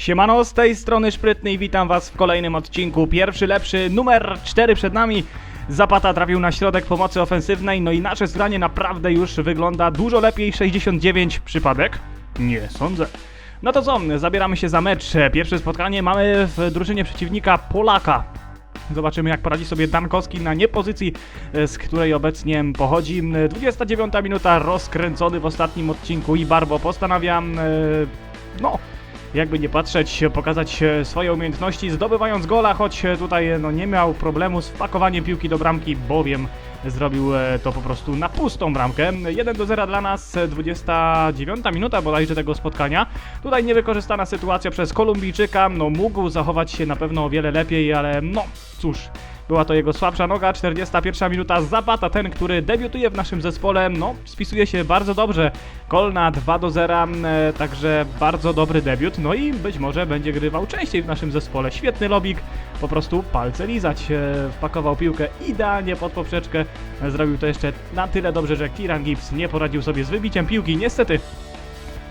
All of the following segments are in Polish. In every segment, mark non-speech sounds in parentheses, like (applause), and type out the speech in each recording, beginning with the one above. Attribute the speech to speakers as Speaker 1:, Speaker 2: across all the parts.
Speaker 1: Siemano, z tej strony Szprytny i witam was w kolejnym odcinku. Pierwszy, lepszy, numer 4 przed nami. Zapata trafił na środek pomocy ofensywnej, no i nasze zgranie naprawdę już wygląda dużo lepiej. 69 przypadek? Nie sądzę. No to co, zabieramy się za mecz. Pierwsze spotkanie mamy w drużynie przeciwnika Polaka. Zobaczymy jak poradzi sobie Dankowski na niepozycji, e, z której obecnie pochodzi. 29 minuta, rozkręcony w ostatnim odcinku i Barbo postanawiam, e, no, jakby nie patrzeć, pokazać e, swoje umiejętności, zdobywając gola, choć e, tutaj e, no, nie miał problemu z wpakowaniem piłki do bramki, bowiem zrobił to po prostu na pustą bramkę. 1 do 0 dla nas, e, 29 minuta bodajże tego spotkania. Tutaj niewykorzystana sytuacja przez Kolumbijczyka, no mógł zachować się na pewno o wiele lepiej, ale no cóż, była to jego słabsza noga, 41 minuta. Zapata, ten, który debiutuje w naszym zespole, no spisuje się bardzo dobrze. Gol na 2 do 0, e, także bardzo dobry debiut, no i być może będzie grywał częściej w naszym zespole. Świetny lobik, po prostu palce lizać, e, wpakował piłkę idealnie pod poprzeczkę, e, zrobił to jeszcze na tyle dobrze, że Kieran Gibbs nie poradził sobie z wybiciem piłki, niestety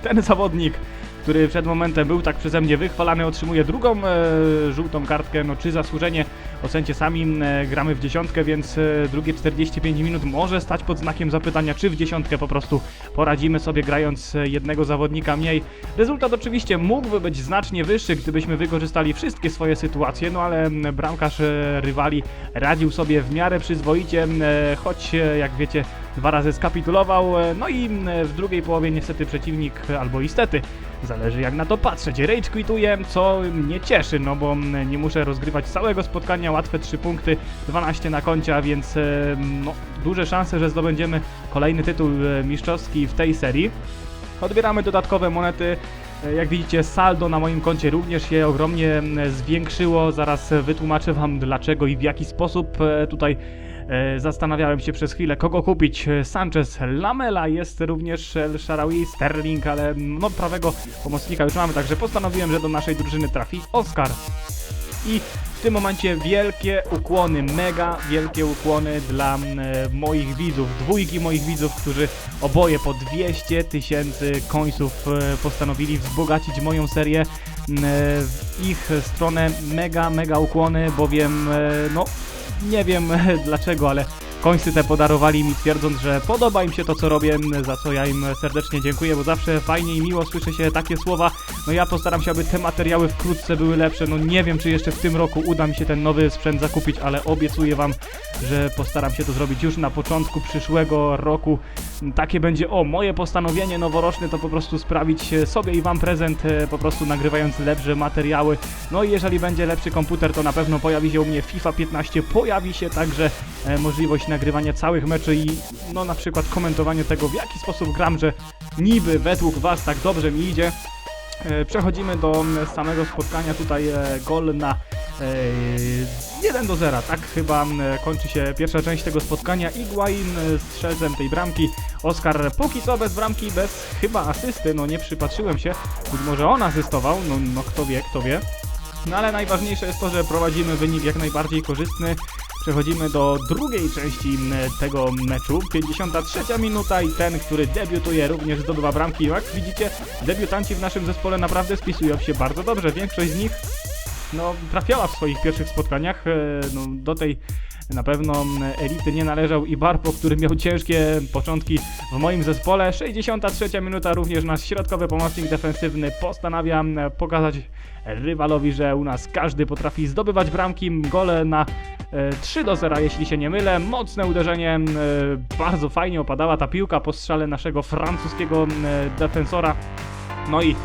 Speaker 1: ten zawodnik, który przed momentem był tak przeze mnie wychwalany, otrzymuje drugą e, żółtą kartkę, no czy zasłużenie, ocencie sami, e, gramy w dziesiątkę, więc e, drugie 45 minut może stać pod znakiem zapytania, czy w dziesiątkę po prostu poradzimy sobie grając e, jednego zawodnika mniej. Rezultat oczywiście mógłby być znacznie wyższy, gdybyśmy wykorzystali wszystkie swoje sytuacje, no ale m, bramkarz rywali radził sobie w miarę przyzwoicie, m, e, choć jak wiecie dwa razy skapitulował, e, no i m, w drugiej połowie niestety przeciwnik, e, albo istety, zależy jak na to patrzeć, rage quituje, co mnie cieszy, no bo nie muszę rozgrywać całego spotkania, łatwe 3 punkty, 12 na koncie, a więc e, no, duże szanse, że zdobędziemy kolejny tytuł e, mistrzowski w tej serii. Odbieramy dodatkowe monety. E, Jak widzicie, saldo na moim koncie również się ogromnie m, zwiększyło. Zaraz e, wytłumaczę Wam dlaczego i w jaki sposób. E, Tutaj zastanawiałem się przez chwilę, kogo kupić. Sanchez, Lamela, jest również El Sharawi, Sterling, ale mm, no prawego pomocnika już mamy, także postanowiłem, że do naszej drużyny trafi Oscar. I w tym momencie wielkie ukłony, mega wielkie ukłony dla e, moich widzów, dwójki moich widzów, którzy oboje po 200 tysięcy końców e, postanowili wzbogacić moją serię. E, W ich stronę mega, mega ukłony, bowiem e, no nie wiem (laughs) dlaczego, ale końscy te podarowali mi twierdząc, że podoba im się to co robię, za co ja im serdecznie dziękuję, bo zawsze fajnie i miło słyszy się takie słowa. No ja postaram się, aby te materiały wkrótce były lepsze. No nie wiem, czy jeszcze w tym roku uda mi się ten nowy sprzęt zakupić, ale obiecuję wam, że postaram się to zrobić już na początku przyszłego roku. Takie będzie, o, moje postanowienie noworoczne to po prostu sprawić e, sobie i wam prezent, e, po prostu nagrywając lepsze materiały. No i jeżeli będzie lepszy komputer, to na pewno pojawi się u mnie FIFA 15, pojawi się także e, możliwość nagrywania całych meczy i no na przykład komentowanie tego, w jaki sposób gram, że niby według was tak dobrze mi idzie. E, Przechodzimy do m, samego spotkania. Tutaj e, gol na e, 1 do 0. Tak chyba m, kończy się pierwsza część tego spotkania. Iguain e, strzelcem tej bramki. Oscar póki co bez bramki, bez chyba asysty. No nie przypatrzyłem się. Być może on asystował. No, no kto wie, kto wie. No ale najważniejsze jest to, że prowadzimy wynik jak najbardziej korzystny. Przechodzimy do drugiej części m, tego meczu. 53 minuta i ten, który debiutuje, również zdobywa bramki. Jak widzicie, debiutanci w naszym zespole naprawdę spisują się bardzo dobrze. Większość z nich no, trafiała w swoich pierwszych spotkaniach. E, No, do tej na pewno m, elity nie należał i Barpo, który miał ciężkie początki w moim zespole. 63 minuta również nasz środkowy pomocnik defensywny postanawia m, pokazać rywalowi, że u nas każdy potrafi zdobywać bramki. Gole na 3 do 0, jeśli się nie mylę. Mocne uderzenie, e, bardzo fajnie opadała ta piłka po strzale naszego francuskiego m, defensora. No i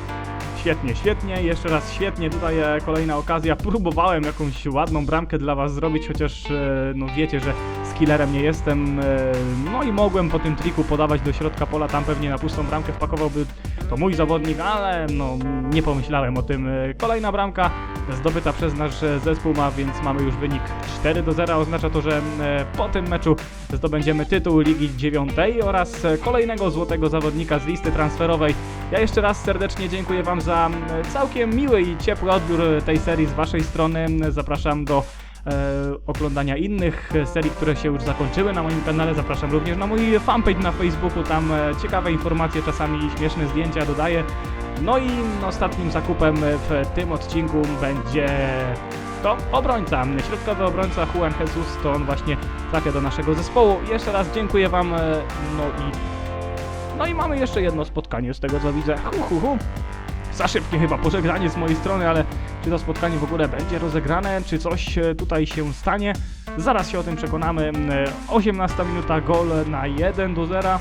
Speaker 1: Świetnie, świetnie, jeszcze raz świetnie, tutaj e, kolejna okazja, próbowałem jakąś ładną bramkę dla was zrobić, chociaż e, no wiecie, że skillerem nie jestem, e, no i mogłem po tym triku podawać do środka pola, tam pewnie na pustą bramkę wpakowałby to mój zawodnik, ale no nie pomyślałem o tym. E, Kolejna bramka zdobyta przez nasz zespół ma, więc mamy już wynik 4 do 0, oznacza to, że e, po tym meczu zdobędziemy tytuł Ligi 9 oraz kolejnego złotego zawodnika z listy transferowej. Ja jeszcze raz serdecznie dziękuję Wam za całkiem miły i ciepły odbiór tej serii z Waszej strony. Zapraszam do e, oglądania innych serii, które się już zakończyły na moim kanale. Zapraszam również na mój fanpage na Facebooku, tam e, ciekawe informacje, czasami śmieszne zdjęcia dodaję. No i ostatnim zakupem w tym odcinku będzie to obrońca, środkowy obrońca Juan Jesus, to on właśnie trafia do naszego zespołu. Jeszcze raz dziękuję Wam, e, no i no i mamy jeszcze jedno spotkanie z tego co widzę. Hu, hu, hu. Za szybkie chyba pożegnanie z mojej strony, ale czy to spotkanie w ogóle będzie rozegrane, czy coś e, tutaj się stanie? Zaraz się o tym przekonamy. E, 18 minuta, gol na 1 do 0.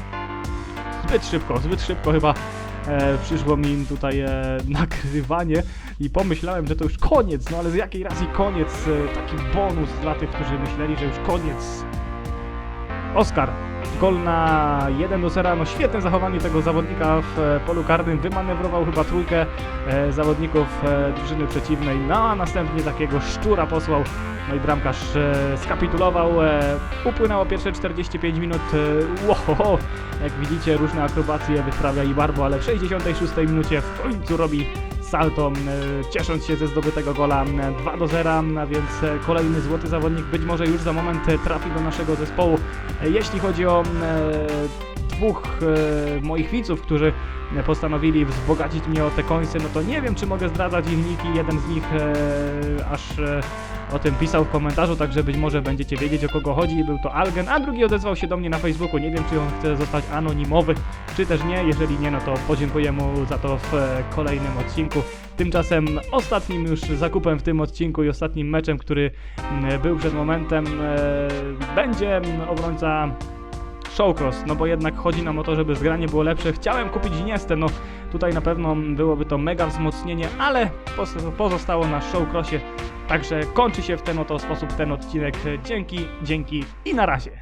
Speaker 1: Zbyt szybko, zbyt szybko chyba e, przyszło mi tutaj e, nagrywanie i pomyślałem, że to już koniec, no ale z jakiej racji koniec? E, taki bonus dla tych, którzy myśleli, że już koniec. Oskar, gol na 1 do 0, no świetne zachowanie tego zawodnika w e, polu karnym, wymanewrował chyba trójkę e, zawodników e, drużyny przeciwnej, no a następnie takiego szczura posłał, no i bramkarz skapitulował, upłynęło pierwsze 45 minut, wow, jak widzicie różne akrobacje wyprawia i Barbo, ale w 66 minucie w końcu robi salto, e, ciesząc się ze zdobytego gola e, 2 do 0, a więc e, kolejny złoty zawodnik być może już za moment e, trafi do naszego zespołu. Jeśli chodzi o dwóch e, moich widzów, którzy postanowili wzbogacić mnie o te końce, no to nie wiem, czy mogę zdradzać ich niki. Jeden z nich e, aż e, o tym pisał w komentarzu, także być może będziecie wiedzieć o kogo chodzi. Był to Algen, a drugi odezwał się do mnie na Facebooku. Nie wiem, czy on chce zostać anonimowy, czy też nie. Jeżeli nie, no to podziękuję mu za to w e, kolejnym odcinku. Tymczasem ostatnim już zakupem w tym odcinku i ostatnim meczem, który był przed momentem, e, będzie obrońca Showcross, no bo jednak chodzi nam o to, żeby zgranie było lepsze. Chciałem kupić Iniestę, no tutaj na pewno byłoby to mega wzmocnienie, ale pozostało na Showcrossie. Także kończy się w ten oto sposób ten odcinek. Dzięki, dzięki i na razie.